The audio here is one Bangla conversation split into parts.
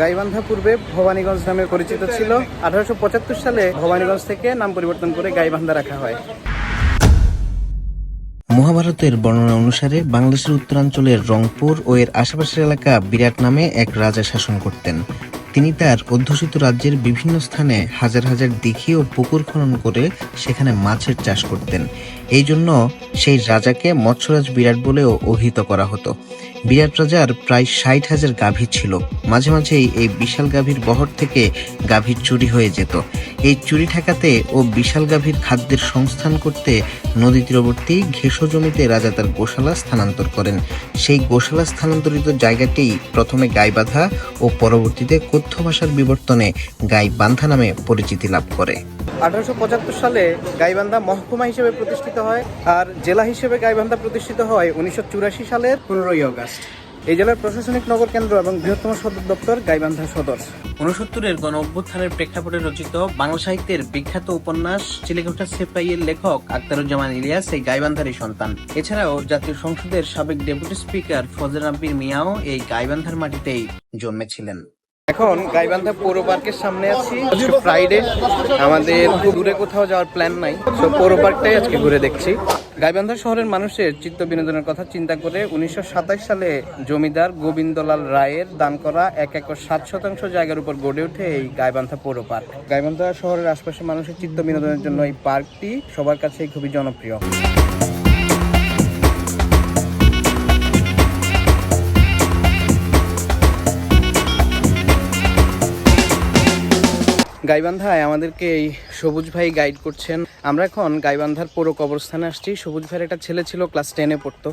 গাইবান্ধা পূর্বে ভবানীগঞ্জ নামে পরিচিত ছিল। আঠারোশো পঁচাত্তর সালে ভবানীগঞ্জ থেকে নাম পরিবর্তন করে গাইবান্ধা রাখা হয়। মহাভারতের বর্ণনা অনুসারে বাংলাদেশের উত্তরাঞ্চলের রংপুর ও এর আশেপাশের এলাকা বিরাট নামে এক রাজা শাসন করতেন। তিনি তার অধ্যুষিত রাজ্যের বিভিন্ন স্থানে হাজার হাজার দিঘি ও পুকুর খনন করে সেখানে মাছের চাষ করতেন। এই জন্য সেই রাজাকে মৎস্যরাজ বিরাট বলেও অভিহিত করা হতো। বিরাট রাজার প্রায় ষাট হাজার গাভী ছিল। মাঝে মাঝেই এই বিশাল গাভীর বহর থেকে গাভীর চুরি হয়ে যেত। এই চুরি ঠেকাতে ও বিশাল গাভীর খাদ্যের সংস্থান করতে নদী তীরবর্তী ঘেঁষো জমিতে রাজা তার গোশালা স্থানান্তর করেন। সেই গোশালা স্থানান্তরিত জায়গাটি প্রথমে গাইবাঁধা ও পরবর্তীতে কথ্য ভাষার বিবর্তনে গাইবান্ধা নামে পরিচিতি লাভ করে। আঠারোশো পঁচাত্তর সালে গাইবান্ধা মহকুমা হিসেবে প্রতিষ্ঠিত হয় আর জেলা হিসেবে গাইবান্ধা প্রতিষ্ঠিত হয় উনিশশো চুরাশি সালের পনেরোই আগস্ট এই জেলার প্রশাসনিক নগর কেন্দ্র এবং বৃহত্তম সদর দপ্তর গাইবান্ধা সদর। উনসত্তরের গণ অভ্যুত্থানের প্রেক্ষাপটে রচিত বাংলা সাহিত্যের বিখ্যাত উপন্যাস চিলেকোঠা সেপাইয়ের লেখক আক্তারুজ্জামান ইলিয়াস এই গাইবান্ধারই সন্তান। এছাড়াও জাতীয় সংসদের সাবেক ডেপুটি স্পিকার ফজল রাব্বির মিয়াও এই গাইবান্ধার মাটিতেই জন্মেছিলেন। এখন গাইবান্ধা পৌর পার্কের সামনে আছি। ফ্রাইডে আমাদের খুব দূরে কোথাও যাওয়ার প্ল্যান নাই। তো পৌর পার্কটাই আজকে ঘুরে দেখছি। গাইবান্ধা শহরের মানুষের চিত্ত বিনোদনের কথা চিন্তা করে উনিশশো সাতাশ সালে জমিদার গোবিন্দলাল রায়ের দান করা এক একর সাত শতাংশ জায়গার উপর গড়ে ওঠে এই গাইবান্ধা পৌর পার্ক। গাইবান্ধা শহরের আশপাশের মানুষের চিত্ত বিনোদনের জন্য এই পার্কটি সবার কাছে খুবই জনপ্রিয়। গাইবান্ধায় আমাদেরকে এই সবুজ ভাই গাইড করছেন। আমরা এখন গাইবান্ধার পৌর কবরস্থানে আসছি। সবুজ ভাইয়ের একটা ছেলে ছিল ক্লাস টেনে পড়তো।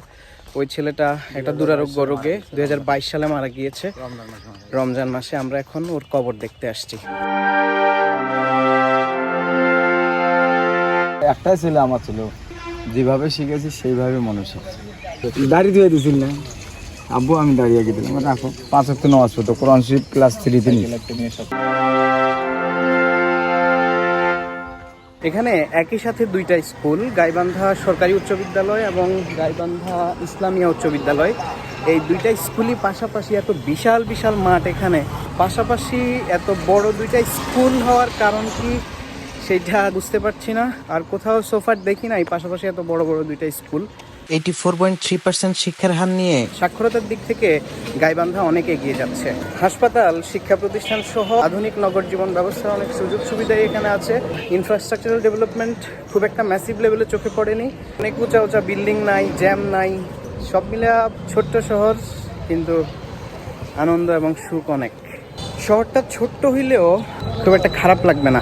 ওই ছেলেটা একটা দুরারোগ্য রোগে দু হাজার বাইশ সালে মারা গিয়েছে। রমজান মাসে আমরা এখন ওর কবর দেখতে আসছি। একটাই ছিল আমার ছিল। যেভাবে শিখেছি সেইভাবে মনে শিখছি। দাড়ি দিয়ে দিছিল না? আব্বু আমি দাঁড়িয়ে গিয়ে দিলাম রাখো পাঁচ অক্ট নামাজ পড়তো। কোরআন শরীফ ক্লাস থ্রিতে নিয়ে এখানে একই সাথে দুইটা স্কুল, গাইবান্ধা সরকারি উচ্চ বিদ্যালয় এবং গাইবান্ধা ইসলামিয়া উচ্চ বিদ্যালয়। এই দুইটা স্কুলই পাশাপাশি এত বিশাল বিশাল মাঠ এখানে। পাশাপাশি এত বড় দুইটা স্কুল হওয়ার কারণ কি সেটা বুঝতে পারছি না। আর কোথাও সোফার দেখি এই পাশাপাশি এত বড় বড় দুইটা school. Eighty four point three percent শিক্ষার হার নিয়ে সাক্ষরতার দিক থেকে গাইবান্ধা অনেক এগিয়ে যাচ্ছে। হাসপাতাল, শিক্ষা প্রতিষ্ঠান সহ আধুনিক নগর জীবন ব্যবস্থার অনেক সুযোগ সুবিধাই এখানে আছে। ইনফ্রাস্ট্রাকচারাল ডেভেলপমেন্ট খুব একটা ম্যাসিভ লেভেলে চোখে পড়েনি। অনেক উঁচা উঁচা বিল্ডিং নাই জ্যাম নাই, সব মিলে ছোট্ট শহর, কিন্তু আনন্দ এবং সুখ অনেক। শহরটা ছোট্ট হইলেও খুব একটা খারাপ লাগবে না।